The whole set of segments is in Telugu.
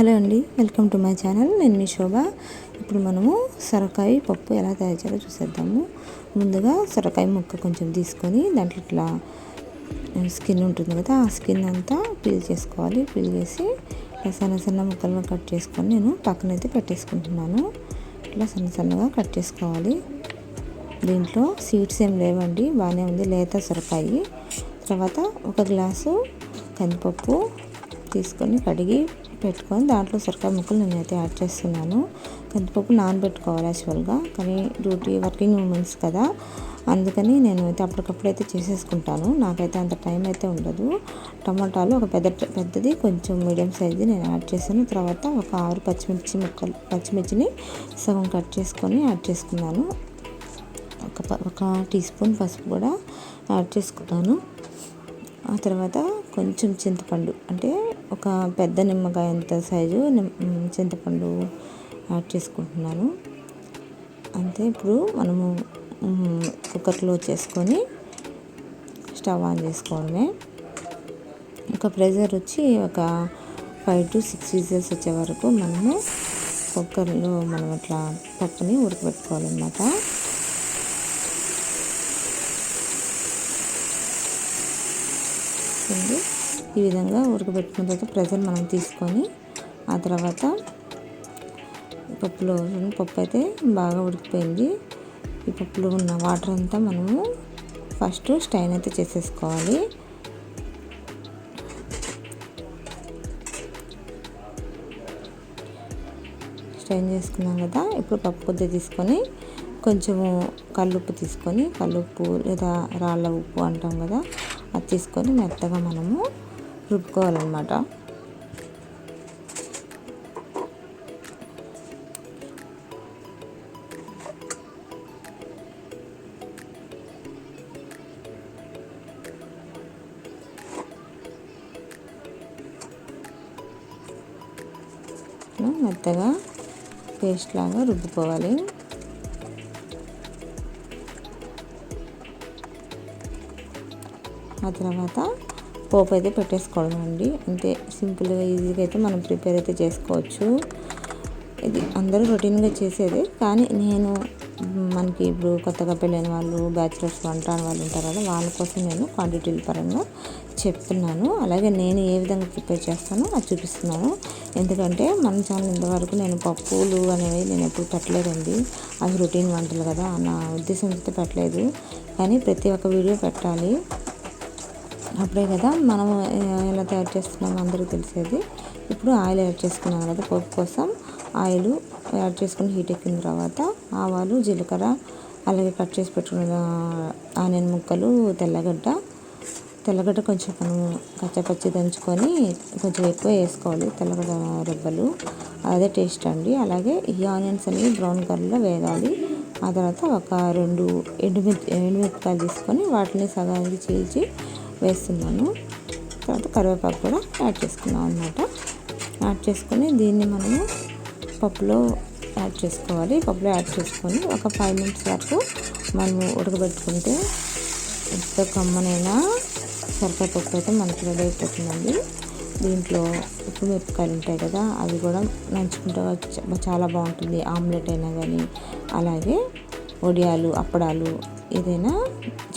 హలో అండి వెల్కమ్ టు మై ఛానల్. నేను మీ శోభ. ఇప్పుడు మనము సొరకాయ పప్పు ఎలా తయారు చేయాలో చూసేద్దాము. ముందుగా సొరకాయ ముక్క కొంచెం తీసుకొని దాంట్లో ఇట్లా స్కిన్ ఉంటుంది కదా ఆ స్కిన్ అంతా పీల్ చేసుకోవాలి. పీల్ చేసి ఇట్లా సన్న సన్న ముక్కలను కట్ చేసుకొని నేను పక్కనైతే పెట్టేసుకుంటున్నాను. ఇట్లా సన్న సన్నగా కట్ చేసుకోవాలి. దీంట్లో సీడ్స్ ఏం లేవండి బాగానే ఉంది. లేత సొరకాయి. తర్వాత ఒక గ్లాసు కందిపప్పు తీసుకొని కడిగి పెట్టుకొని దాంట్లో సొరకాయ ముక్కలు నేనైతే యాడ్ చేస్తున్నాను. కందిపప్పు నానబెట్టుకోవాలి యాక్చువల్గా కానీ డ్యూటీ వర్కింగ్ ఉమెన్స్ కదా అందుకని నేను అయితే అప్పటికప్పుడు అయితే చేసేసుకుంటాను. నాకైతే అంత టైం అయితే ఉండదు. టమాటాలు ఒక పెద్ద పెద్దది కొంచెం మీడియం సైజు నేను యాడ్ చేశాను. తర్వాత ఒక ఆరు పచ్చిమిర్చి ముక్కలు పచ్చిమిర్చిని సగం కట్ చేసుకొని యాడ్ చేసుకున్నాను. ఒక ఒక టీ స్పూన్ పసుపు కూడా యాడ్ చేసుకున్నాను. ఆ తర్వాత కొంచెం చింతపండు అంటే ఒక పెద్ద నిమ్మకాయ అంత సైజు చింతపండు యాడ్ చేసుకుంటున్నాను. అంతే ఇప్పుడు మనము కుక్కర్లో చేసుకొని స్టవ్ ఆన్ చేసుకోవడమే. ఒక ప్రెజర్ వచ్చి ఒక ఫైవ్ టు సిక్స్ విజిల్స్ వచ్చే వరకు మనము కుక్కర్లో మనం ఇట్లా పప్పుని ఉడకబెట్టుకోవాలన్నమాట. ఉంది ఈ విధంగా ఉడకబెట్టుకున్న తర్వాత ప్రెజర్ మనం తీసుకొని ఆ తర్వాత పప్పులో పప్పు అయితే బాగా ఉడికిపోయింది. ఈ పప్పులో ఉన్న వాటర్ అంతా మనము ఫస్ట్ స్టైన్ అయితే చేసేసుకోవాలి. స్టైన్ చేసుకున్నాం కదా ఇప్పుడు పప్పు కొద్దిగా తీసుకొని కొంచెము కల్లుప్పు తీసుకొని కల్లుప్పు లేదా రాళ్ళ ఉప్పు అంటాం కదా అది తీసుకొని మెత్తగా మనము రుబ్బుకోవాలన్నమాట. మెత్తగా పేస్ట్ లాగా రుబ్బుకోవాలి. ఆ తర్వాత పోపు అయితే పెట్టేసుకోవడం అండి. అంతే సింపుల్గా ఈజీగా అయితే మనం ప్రిపేర్ అయితే చేసుకోవచ్చు. ఇది అందరూ రొటీన్గా చేసేది. కానీ నేను మనకి ఇప్పుడు కొత్తగా పెళ్ళైన వాళ్ళు బ్యాచిలర్స్ వంట అని వాళ్ళు ఉంటారు కదా వాళ్ళ కోసం నేను క్వాంటిటీల పరంగా చెప్తున్నాను. అలాగే నేను ఏ విధంగా ప్రిపేర్ చేస్తానో అది చూపిస్తున్నాను. ఎందుకంటే మన ఛానల్ ఇంతవరకు నేను పప్పులు అనేవి నేను ఎప్పుడు పెట్టలేదండి. అవి రొటీన్ వంటలు కదా నా ఉద్దేశం అయితే పెట్టలేదు. కానీ ప్రతి ఒక్క వీడియో పెట్టాలి. అప్పుడే కదా మనం ఎలా తయారు చేస్తున్నామో అందరికీ తెలిసేది. ఇప్పుడు ఆయిల్ యాడ్ చేసుకున్నాం కదా పప్పు కోసం ఆయిల్ యాడ్ చేసుకుని హీట్ ఎక్కిన తర్వాత ఆవాలు జీలకర్ర అలాగే కట్ చేసి పెట్టుకున్న ఆనియన్ ముక్కలు తెల్లగడ్డ. తెల్లగడ్డ కొంచెం మనం కచ్చపచ్చి దంచుకొని కొంచెం ఎక్కువ వేసుకోవాలి తెల్లగడ్డ రెబ్బలు. అదే టేస్ట్ అండి. అలాగే ఈ ఆనియన్స్ అనేవి బ్రౌన్ కలర్లో వేగాలి. ఆ తర్వాత ఒక రెండు ఎండుమిర్చి ఎండుమిరపకాయలు తీసుకొని వాటిని సగానికి చీల్చి వేస్తున్నాను. తర్వాత కరివేపాకు కూడా యాడ్ చేసుకున్నాం అనమాట యాడ్ చేసుకొని దీన్ని మనము పప్పులో యాడ్ చేసుకోవాలి. పప్పులో యాడ్ చేసుకొని ఒక ఫైవ్ మినిట్స్ వరకు మనము ఉడకబెట్టుకుంటే ఎంత కమ్మనైనా సరికాయ పప్పు అయితే మనకి రెడీ అయిపోతుందండి. దీంట్లో ఉప్పు మిరపకాయలు ఉంటాయి కదా అవి కూడా నంచుకుంటే చాలా బాగుంటుంది. ఆమ్లెట్ అయినా కానీ అలాగే వడియాలు అప్పడాలు ఏదైనా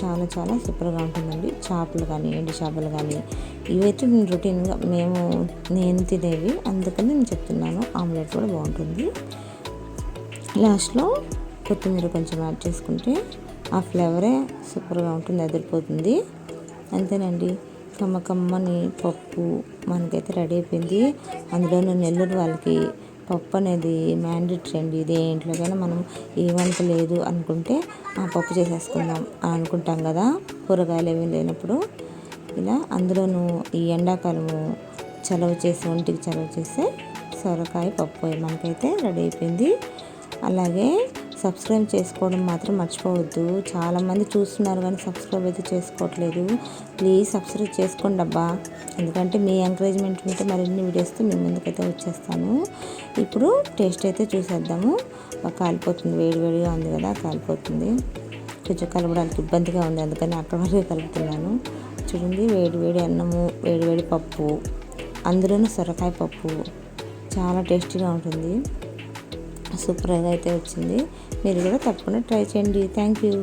చాలా చాలా సూపర్గా ఉంటుందండి. చేపలు కానీ ఎండు చేపలు కానీ ఇవైతే నేను రొటీన్గా మేము నేను తినేవి అందుకని నేను చెప్తున్నాను. ఆమ్లెట్ కూడా బాగుంటుంది. లాస్ట్లో కొత్తిమీర కొంచెం యాడ్ చేసుకుంటే ఆ ఫ్లేవరే సూపర్గా ఉంటుంది అదిరిపోతుంది. అంతేనండి. కమ్మ కమ్మని పప్పు మనకైతే రెడీ అయిపోయింది. అందులో నెల్లూరు వాళ్ళకి పప్పు అనేది మ్యాండేటరీ అండి. దేంట్లోకైనా మనం ఏ వంట లేదు అనుకుంటే ఆ పప్పు చేసేసుకుందాం అనుకుంటాం కదా. కూరగాయలు ఏమీ లేనప్పుడు ఇలా అందులోనూ ఈ ఎండాకాలము చలవ చేసి ఒంటికి చలవ చేస్తే సొరకాయ పప్పు మనకైతే రెడీ అయిపోయింది. అలాగే సబ్స్క్రైబ్ చేసుకోవడం మాత్రం మర్చిపోవద్దు. చాలామంది చూస్తున్నారు కానీ సబ్స్క్రైబ్ అయితే చేసుకోవట్లేదు. ప్లీజ్ సబ్స్క్రైబ్ చేసుకోండి అబ్బా. ఎందుకంటే మీ ఎంకరేజ్మెంట్ ఉంటే మరిన్ని వీడియోస్తో మీ ముందుకైతే వచ్చేస్తాను. ఇప్పుడు టేస్ట్ అయితే చూసేద్దాము. కాలిపోతుంది. వేడి వేడిగా ఉంది కదా కాలిపోతుంది. కొంచెం కలపడానికి ఇబ్బందిగా ఉంది అందుకని అక్కడ వరకు కలుపుతున్నాను. చూడండి వేడి వేడి అన్నము వేడి వేడి పప్పు అందులోనూ సొరకాయ పప్పు. చాలా టేస్టీగా ఉంటుంది. సూపర్గా అయితే వచ్చింది. మీరు కూడా తప్పకుండా ట్రై చేయండి. Thank you